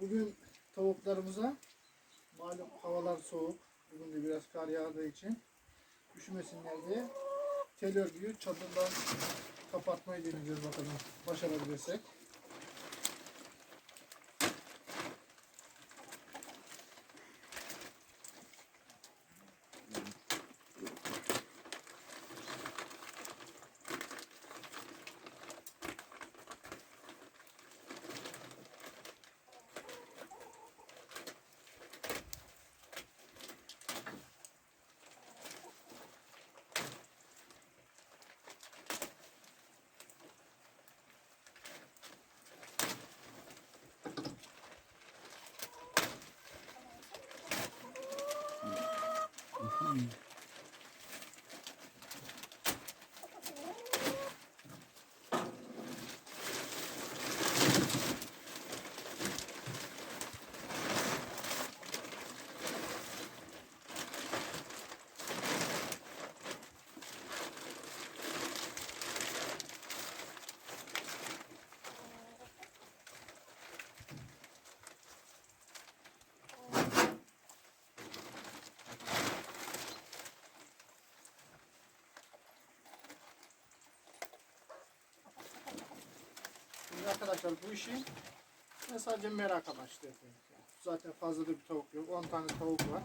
Bugün tavuklarımıza malum havalar soğuk. Bugün de biraz kar yağdığı için üşümesinler diye tel örgüyü çadırdan kapatmayı deneyeceğiz bakalım başarabilirsek. Arkadaşlar bu işi sadece merak amaçlı yapıyorum. Zaten fazla da bir tavuk yok. 10 tane tavuk var.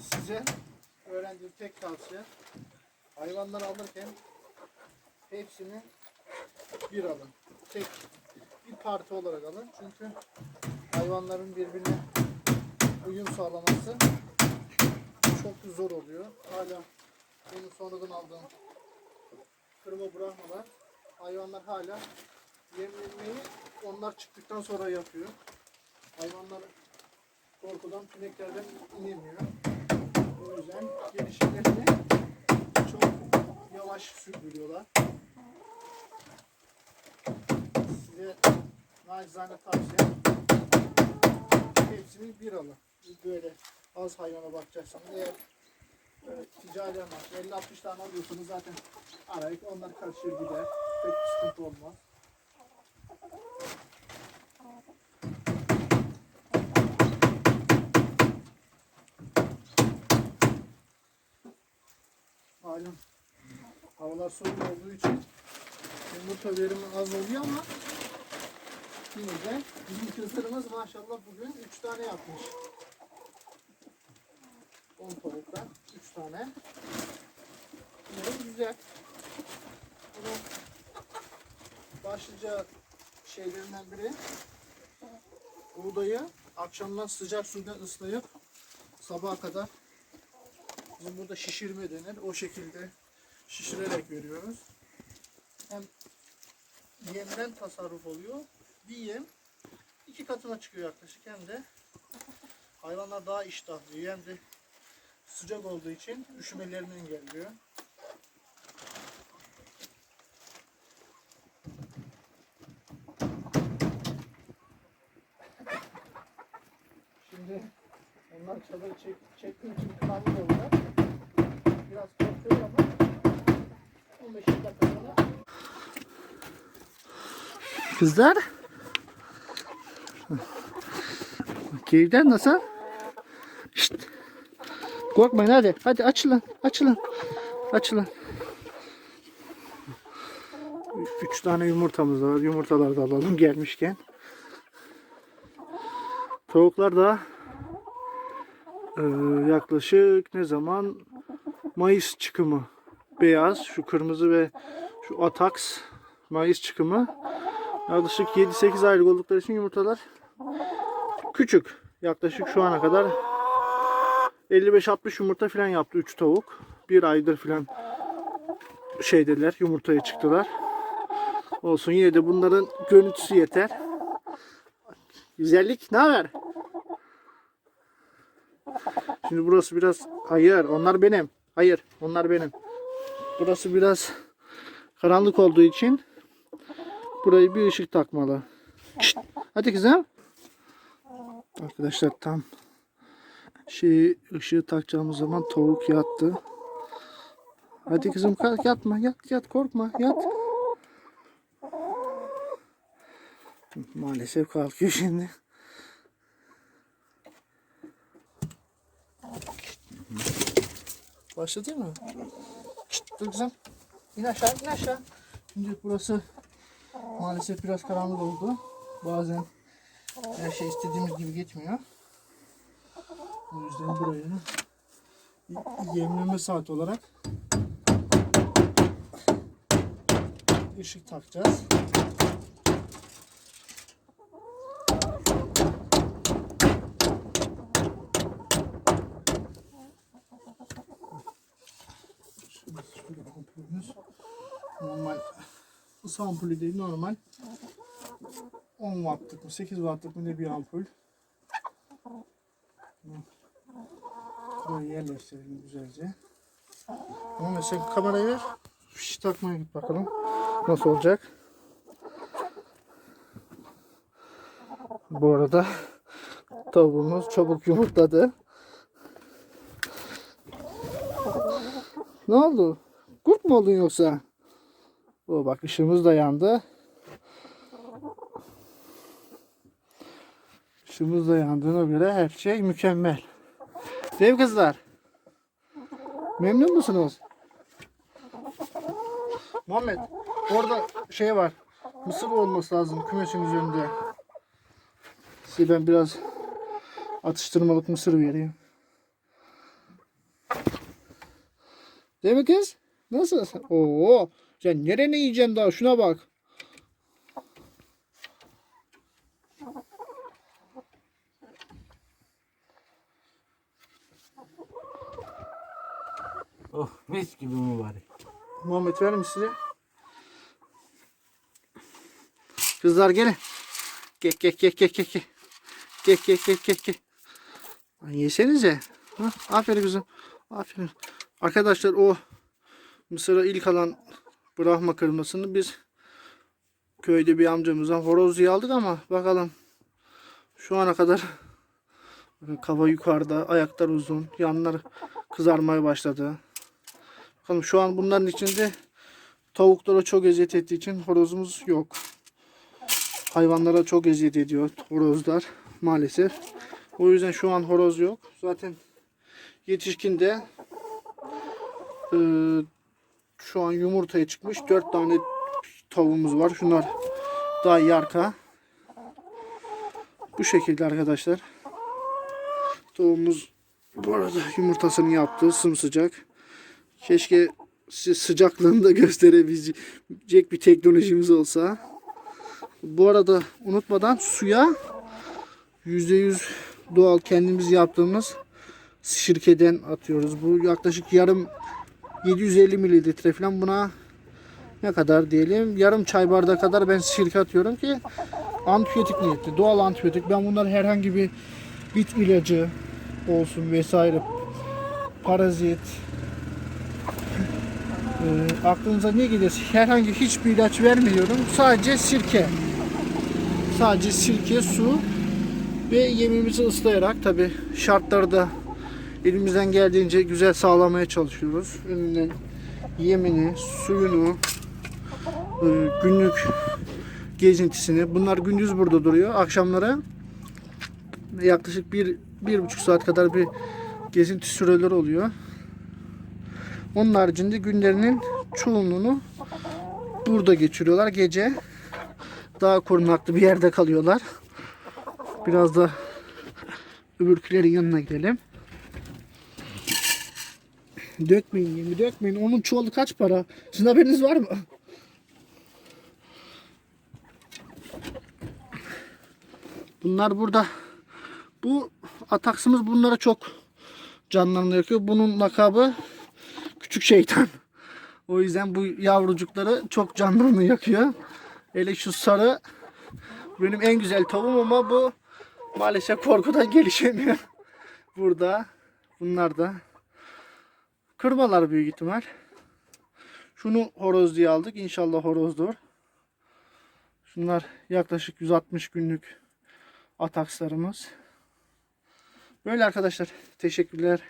Size öğrendiğim tek tavsiye hayvanları alırken hepsini bir alın. Tek bir parti olarak alın. Çünkü hayvanların birbirine uyum sağlaması çok zor oluyor. Hala benim sonradan aldığım kırma bırakmalar hayvanlar hala yemlenmeyi onlar çıktıktan sonra yapıyor. Hayvanlar korkudan tüneklerden inemiyor. O yüzden gelişimlerini çok yavaş sürdürüyorlar. Size nacizane tavsiye hepsini bir alın. Böyle az hayvana bakacaksınız. Eğer böyle ticari amaçlı 50-60 tane alıyorsanız zaten arayıp onlar karışır gider. Pek sıkıntı olmaz. Malum havalar soğuk olduğu için yumurta verimi az oluyor ama yine de bizim kısırımız maşallah bugün 3 tane yapmış. 10 tavuktan 3 tane. De güzel. Bunun başlıca şeylerinden biri buğdayı akşamdan sıcak suyla ıslayıp sabaha kadar bizim burada şişirme denir. O şekilde şişirerek veriyoruz. Hem yemden tasarruf oluyor. Bir yem iki katına çıkıyor yaklaşık hem de hayvanlar daha iştahlı. Yem de sıcak olduğu için üşümelerini engelliyor. Şimdi onlar çadırı çek, çektiği için kanlı oldular. Biraz korkuyor ama 15 dakika sonra Kızlar Keyifler nasıl? Şşt. Korkmayın hadi. Hadi açılın. Açılın. Açılın. Üç tane yumurtamız var. Yumurtaları da alalım gelmişken. Tavuklar da eee, yaklaşık ne zaman? Mayıs çıkımı. Beyaz şu kırmızı ve şu ataks Mayıs çıkımı. Yaklaşık 7-8 aylık oldukları için yumurtalar küçük. Yaklaşık şu ana kadar 55-60 yumurta falan yaptı 3 tavuk. Bir aydır falan şeydeler yumurtaya çıktılar. Olsun yine de bunların görüntüsü yeter. Güzellik ne haber Şimdi burası biraz hayır onlar benim. Hayır onlar benim. Burası biraz karanlık olduğu için burayı bir ışık takmalı. Şşt, hadi kızım. Arkadaşlar tam şey ışığı takacağımız zaman tavuk yattı. Hadi kızım kalk yatma yat yat korkma yat. Maalesef kalkıyor şimdi. Başladı mı? Dur kızım. İn aşağı, in aşağı. Şimdi burası maalesef biraz karanlık oldu. Bazen her şey istediğimiz gibi gitmiyor. O yüzden burayı yemleme saat olarak ışık takacağız. Isı ampulü değil normal 10 wattlık mı 8 wattlık mı ne bir ampul. Buraya yerleştirelim güzelce. Ama sen kamerayı ver. Fiş takmaya git bakalım. Nasıl olacak? Bu arada tavuğumuz çabuk yumurtladı. Ne oldu? Kurt mu oldun yoksa? O bak ışığımız da yandı. Işığımız da yandığına göre her şey mükemmel. Değil mi kızlar? Memnun musunuz? Muhammed orada şey var. Mısır olması lazım kümesin üzerinde. Size ben biraz atıştırmalık mısır vereyim. Değil mi kız? Nasıl? Oo, sen nerene yiyeceksin daha? Şuna bak. Oh mis gibi mübarek. Muhammed verir mi size? Kızlar gelin. Gel gel gel gel gel gel. Gel gel gel gel gel. Yesenize. Ha, aferin kızım. Aferin. Arkadaşlar o Mısır'a ilk alan Brahma kırmasını biz köyde bir amcamızdan horoz aldık ama bakalım şu ana kadar bakın kafa yukarıda, ayaklar uzun, yanlar kızarmaya başladı. Bakalım şu an bunların içinde tavuklara çok eziyet ettiği için horozumuz yok. Hayvanlara çok eziyet ediyor horozlar maalesef. O yüzden şu an horoz yok. Zaten yetişkin de e, şu an yumurtaya çıkmış. 4 tane tavuğumuz var. Şunlar daha yarka. Bu şekilde arkadaşlar. Tavuğumuz bu arada yumurtasını yaptı. Sımsıcak. Keşke size sıcaklığını da gösterebilecek bir teknolojimiz olsa. Bu arada unutmadan suya %100 doğal kendimiz yaptığımız şirkeden atıyoruz. Bu yaklaşık yarım 750 mililitre falan buna ne kadar diyelim? Yarım çay bardağı kadar ben sirke atıyorum ki antibiyotik niyetli doğal antibiyotik. Ben bunları herhangi bir bit ilacı olsun vesaire parazit e, aklınıza ne gelirse herhangi hiçbir ilaç vermiyorum. Sadece sirke. Sadece sirke su ve yemimizi ıslayarak tabi şartları da elimizden geldiğince güzel sağlamaya çalışıyoruz. Önünden yemini, suyunu, e, günlük gezintisini. Bunlar gündüz burada duruyor. Akşamlara yaklaşık bir, bir buçuk saat kadar bir gezinti süreleri oluyor. Onun haricinde günlerinin çoğunluğunu burada geçiriyorlar. Gece daha korunaklı bir yerde kalıyorlar. Biraz da öbürkülerin yanına gidelim. Dökmeyin yemi dökmeyin. Onun çuvalı kaç para? Sizin haberiniz var mı? Bunlar burada. Bu ataksımız bunlara çok canlarını yakıyor. Bunun lakabı küçük şeytan. O yüzden bu yavrucukları çok canlarını yakıyor. Hele şu sarı benim en güzel tavuğum ama bu maalesef korkudan gelişemiyor. Burada. Bunlar da. Kırmalar büyük ihtimal. Şunu horoz diye aldık. İnşallah horozdur. Şunlar yaklaşık 160 günlük atakslarımız. Böyle arkadaşlar. Teşekkürler.